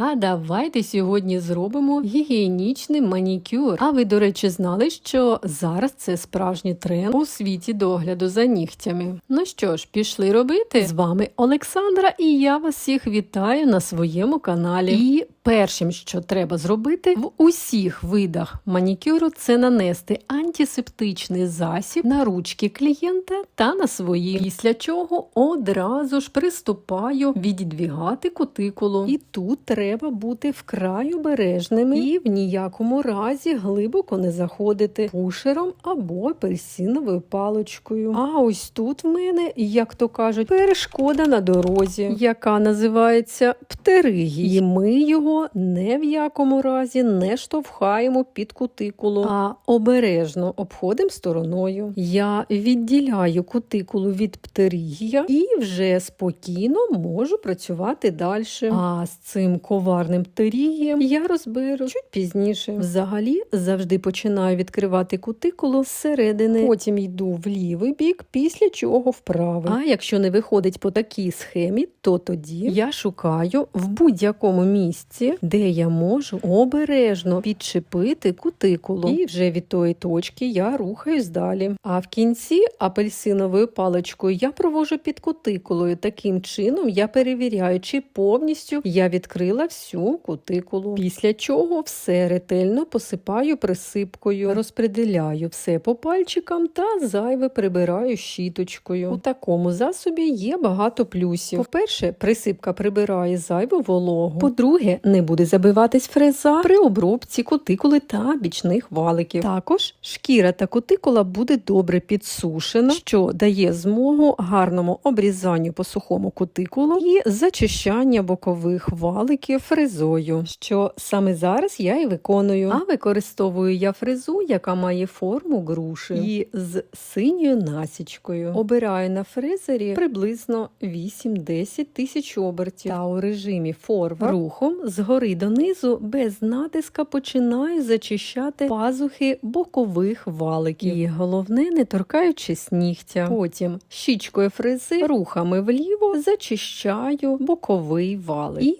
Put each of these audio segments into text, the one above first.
А давайте сьогодні зробимо гігієнічний манікюр. А ви, до речі, знали, що зараз це справжній тренд у світі догляду за нігтями. Ну що ж, пішли робити? З вами Олександра, і я вас всіх вітаю на своєму каналі. І першим, що треба зробити в усіх видах манікюру, це нанести антисептичний засіб на ручки клієнта та на свої. Після чого одразу ж приступаю віддвігати кутикулу. І тут треба бути вкрай обережними і в ніякому разі глибоко не заходити пушером або апельсиновою паличкою. А ось тут в мене, як то кажуть, перешкода на дорозі, яка називається птеригій. І ми його не в якому разі не штовхаємо під кутикулу, а обережно обходимо стороною. Я відділяю кутикулу від птеригія і вже спокійно можу працювати далі. А з цим коварним птерігієм я розберу чуть пізніше. Взагалі завжди починаю відкривати кутикулу зсередини, потім йду в лівий бік, після чого в правий. А якщо не виходить по такій схемі, то тоді я шукаю в будь-якому місці, де я можу обережно підчепити кутикулу. І вже від тої точки я рухаюсь далі. А в кінці апельсиновою паличкою я провожу під кутикулою. Таким чином я перевіряю, чи повністю я відкрила всю кутикулу. Після чого все ретельно посипаю присипкою, розпределяю все по пальчикам та зайве прибираю щіточкою. У такому засобі є багато плюсів. По-перше, присипка прибирає зайву вологу. По-друге, не буде забиватись фреза при обробці кутикули та бічних валиків. Також шкіра та кутикула буде добре підсушена, що дає змогу гарному обрізанню по сухому кутикулу і зачищання бокових валиків фрезою, що саме зараз я і виконую. А використовую я фрезу, яка має форму груші і з синьою насічкою. Обираю на фрезері приблизно 8-10 тисяч обертів. Та у режимі форвард рухом згори донизу без натиска починаю зачищати пазухи бокових валиків. І головне, не торкаючись нігтя. Потім щічкою фрези рухами вліво зачищаю боковий валик. І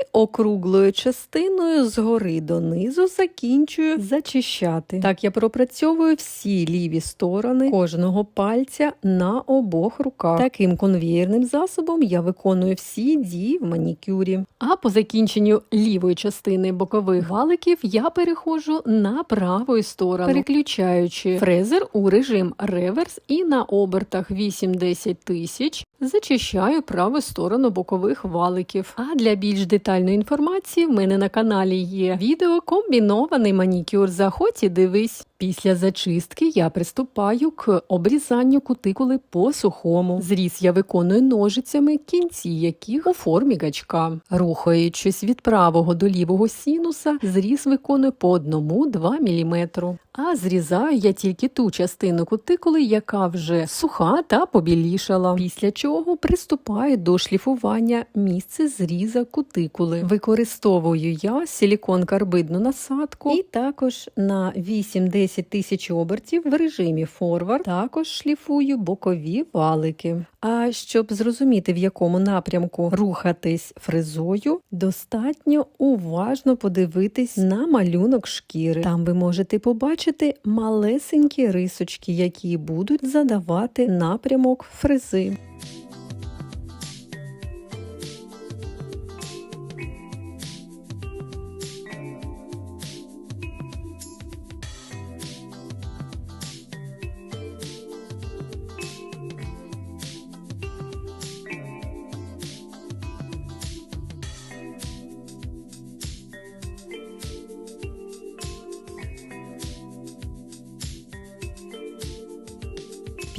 округлою частиною згори донизу закінчую зачищати. Так я пропрацьовую всі ліві сторони кожного пальця на обох руках. Таким конвієрним засобом я виконую всі дії в манікюрі. А по закінченню лівої частини бокових валиків я переходжу на праву сторону, переключаючи фрезер у режим реверс і на обертах 8-10 тисяч зачищаю праву сторону бокових валиків. А для більш детальної інформації в мене на каналі є відео комбінований манікюр. Заходь і дивись. Після зачистки я приступаю к обрізанню кутикули по сухому. Зріз я виконую ножицями, кінці яких у формі гачка. Рухаючись від правого до лівого синуса, зріз виконую по 1-2 мм. А зрізаю я тільки ту частину кутикули, яка вже суха та побілішала. Після чого приступаю до шліфування місце зріза кутикули. Використовую я силікон-карбидну насадку і також на 8-10 тисяч обертів в режимі форвард також шліфую бокові валики. А щоб зрозуміти, в якому напрямку рухатись фрезою, достатньо уважно подивитись на малюнок шкіри. Там ви можете побачити малесенькі рисочки, які будуть задавати напрямок фрези.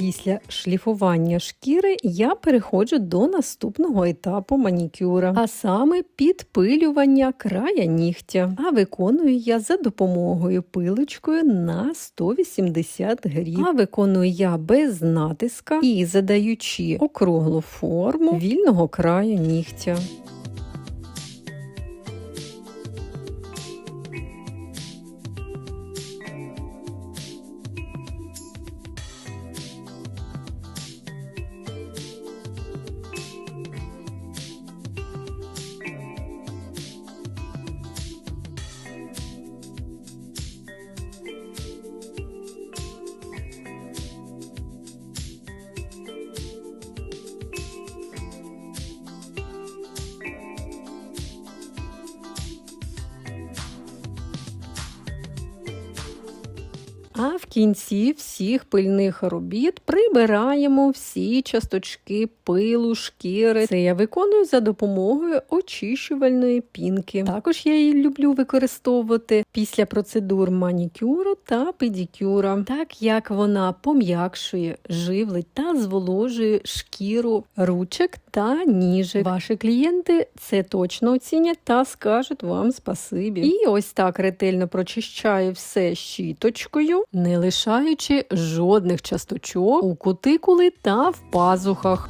Після шліфування шкіри я переходжу до наступного етапу манікюра, а саме підпилювання края нігтя. А виконую я за допомогою пилочкою на 180 грів. А виконую я без натиска і задаючи округлу форму вільного краю нігтя. А в кінці всіх пильних робіт прибираємо всі часточки пилу, шкіри. Це я виконую за допомогою очищувальної пінки. Також я її люблю використовувати після процедур манікюру та педикюра, так як вона пом'якшує, живлить та зволожує шкіру ручок та ніжик. Ваші клієнти це точно оцінять та скажуть вам спасибі. І ось так ретельно прочищаю все щіточкою, не лишаючи жодних часточок у кутикули та в пазухах.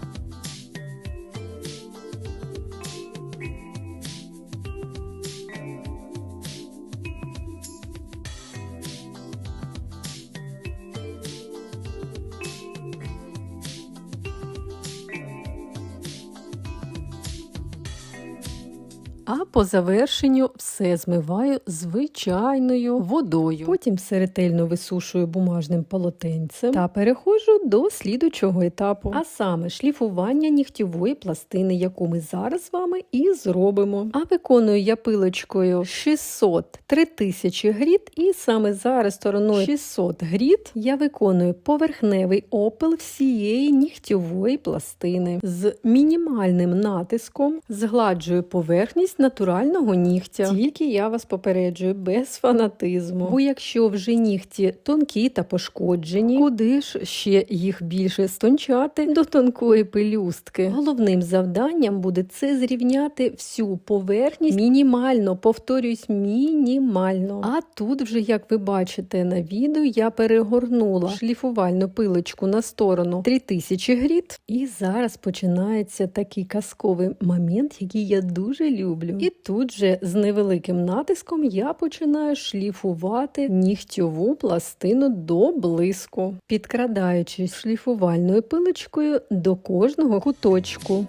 А по завершенню все змиваю звичайною водою. Потім все ретельно висушую бумажним полотенцем та переходжу до слідучого етапу, а саме шліфування нігтєвої пластини, яку ми зараз з вами і зробимо. А виконую я пилочкою 600 3000 гріт, і саме зараз стороною 600 гріт я виконую поверхневий опил всієї нігтєвої пластини з мінімальним натиском, згладжую поверхність натурального нігтя. Тільки я вас попереджую без фанатизму. Бо якщо вже нігті тонкі та пошкоджені, куди ж ще їх більше стончати до тонкої пелюстки? Головним завданням буде це зрівняти всю поверхність мінімально, повторюсь, мінімально. А тут вже, як ви бачите на відео, я перегорнула шліфувальну пилочку на сторону 3000 гріт. І зараз починається такий казковий момент, який я дуже люблю. І тут же з невеликим натиском я починаю шліфувати нігтьову пластину до блиску, підкрадаючись шліфувальною пилочкою до кожного куточку.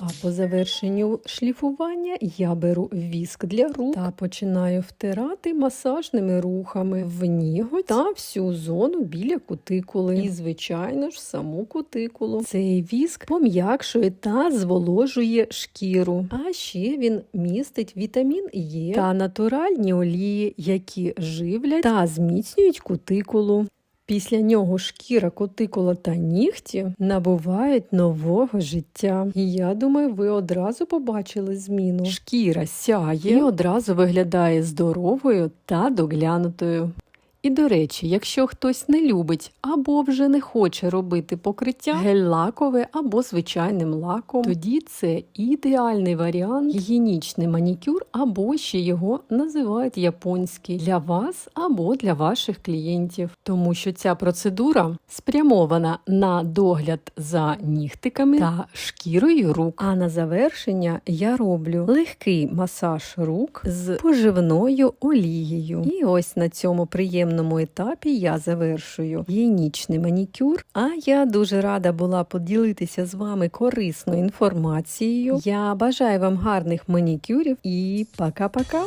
А по завершенню шліфування я беру віск для рук та починаю втирати масажними рухами в ніготь та всю зону біля кутикули. І, звичайно ж, саму кутикулу. Цей віск пом'якшує та зволожує шкіру. А ще він містить вітамін Е та натуральні олії, які живлять та зміцнюють кутикулу. Після нього шкіра, кутикула та нігті набувають нового життя. І я думаю, ви одразу побачили зміну. Шкіра сяє і одразу виглядає здоровою та доглянутою. І до речі, якщо хтось не любить або вже не хоче робити покриття гель-лакове або звичайним лаком, тоді це ідеальний варіант гігієнічний манікюр, або ще його називають японський для вас або для ваших клієнтів, тому що ця процедура спрямована на догляд за нігтиками та шкірою рук. А на завершення я роблю легкий масаж рук з поживною олією. І ось на цьому приємному етапі я завершую гінічний манікюр. А я дуже рада була поділитися з вами корисною інформацією. Я бажаю вам гарних манікюрів і пока-пока!